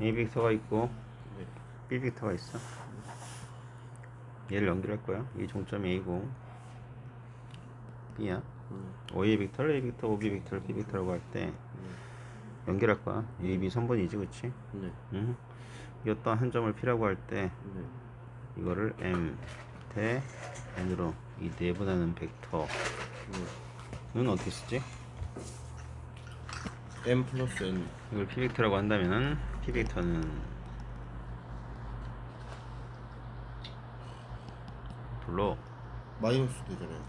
A 벡터가 있고 네. B 벡터가 있어. 얘를 연결할 거야. 이 종점이 A고 B야. 음. OA 벡터를 A 벡터, OB 벡터를 B 벡터라고 할때 네. 연결할 거야. A, B 선분이지, 그렇지? 네. 응. 이 어떤 한 점을 P라고 할때 네. 이거를 M 대 N으로 이 내분하는 벡터는 네. 어떻게 쓰지? M 플러스 N. 이걸 P 벡터라고 한다면은 P 벡터는 불러 마이너스 되잖아요.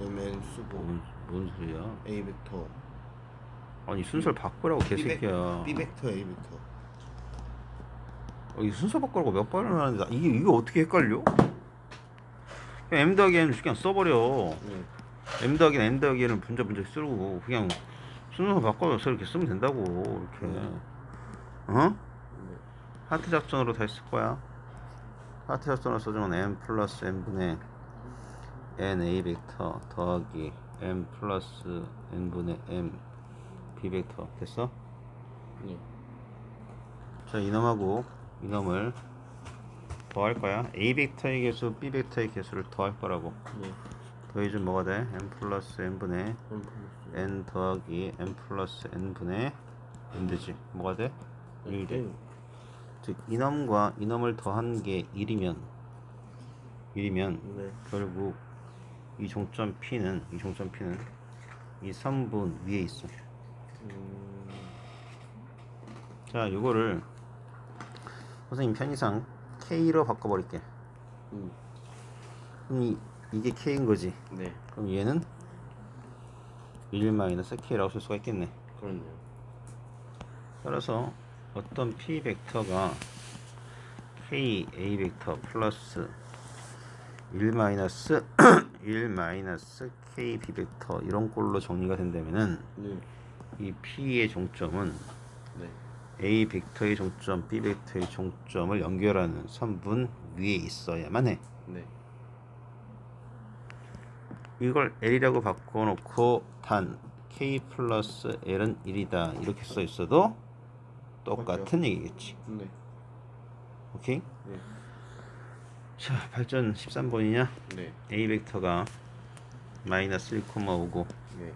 M N 쓰고 뭔, 뭔 소리야? A 벡터. 아니 순서를 바꾸라고 개새끼야. B 벡터 A 벡터. 어, 이 순서 바꾸라고 몇 번을 하는데 나- 이게 이게 어떻게 헷갈려? 그냥 M 더하기 N 그냥 써버려. 네. M 더하기 N 더하기 N을 분자 분자 쓰고 그냥 순서 바꿔서 이렇게 쓰면 된다고 이렇게. 음. 어? 네. 하트 작전으로 다시 쓸 거야. 하트 작전으로 써주면 M 플러스 N분의 N A 벡터 더하기 M 플러스 N분의 M B 벡터 됐어? 네. 자 이놈하고 이놈을 더할 거야. A 벡터의 개수, B 벡터의 개수를 더할 거라고. 네. 더해주면 뭐가 돼? M 플러스 N분의 N 더하기 M 플러스 N분의 N 되지. 뭐가 돼? 1 돼. 즉 이놈과 이놈을 더한 게 1이면 1이면 네. 결국 이 종점 P는 이 종점 P는 이 선분 위에 있어. 음. 자, 요거를 선생님 편의상 K로 바꿔 버릴게. 음. 그럼 이, 이게 K인 거지. 네. 그럼 얘는 1 마이너스 K라고 쓸 수가 있겠네. 그렇네요. 따라서 어떤 P 벡터가 K A 벡터 플러스 1 마이너스 1 마이너스 K B 벡터 이런 꼴로 정리가 된다면은 네. 이 P의 종점은 네. A 벡터의 종점, B 벡터의 종점을 연결하는 선분 위에 있어야만 해. 네. 이걸 L이라고 바꿔놓고 단 K 플러스 L은 1이다 이렇게 써 있어도 똑같은 얘기겠지. 네. 오케이? 네. 자, 발전 13번이냐? 네. A 벡터가 마이너스 1,5고 네.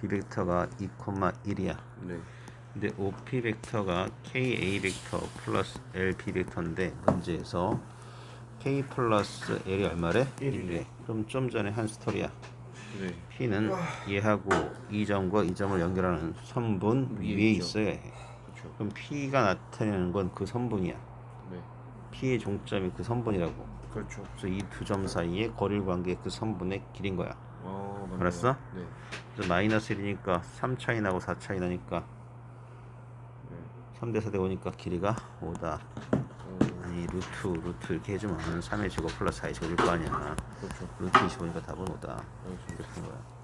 B 벡터가 2,1이야. 네. 근데 OP 벡터가 KA 벡터 플러스 LB 벡터인데 문제에서 K 플러스 L이 얼마래? 일이래. 1이래. 그럼 좀 전에 한 스토리야. 네. P는 얘하고 이 점과 이 점을 연결하는 선분 위에 위에 있죠. 있어야 해. 그렇죠. 그럼 P가 나타내는 건 그 선분이야. 네. P의 종점이 그 선분이라고. 그렇죠. 그래서 이 두 점 사이의 거리를 관계 그 선분의 길인 거야. 아, 맞네요. 알았어? 네. 그래서 마이너스 1이니까 3 차이 나고 4 차이 나니까 네. 3대 4대 5니까 길이가 5다. 어, 아니 루트 루트 이렇게 해주면 3의 제곱 플러스 4의 제곱일 거 아니야. 그렇죠. 루트 25니까 답은 5다. 알겠습니다. 이렇게 된 거야.